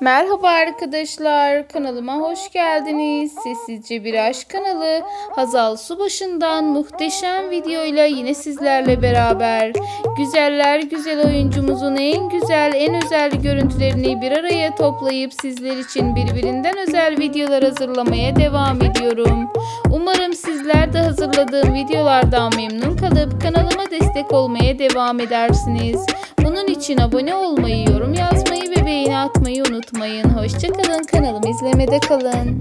Merhaba arkadaşlar, kanalıma hoş geldiniz. Sessizce bir aşk kanalı Hazal Subaşı'ndan muhteşem videoyla yine sizlerle beraber. Güzeller güzel oyuncumuzun en güzel, en özel görüntülerini bir araya toplayıp sizler için birbirinden özel videolar hazırlamaya devam ediyorum. Umarım sizler de hazırladığım videolardan memnun kalıp kanalıma destek olmaya devam edersiniz. Bunun için abone olmayı, yorum yazmayı atmayı unutmayın. Hoşçakalın, kanalımı izlemede kalın.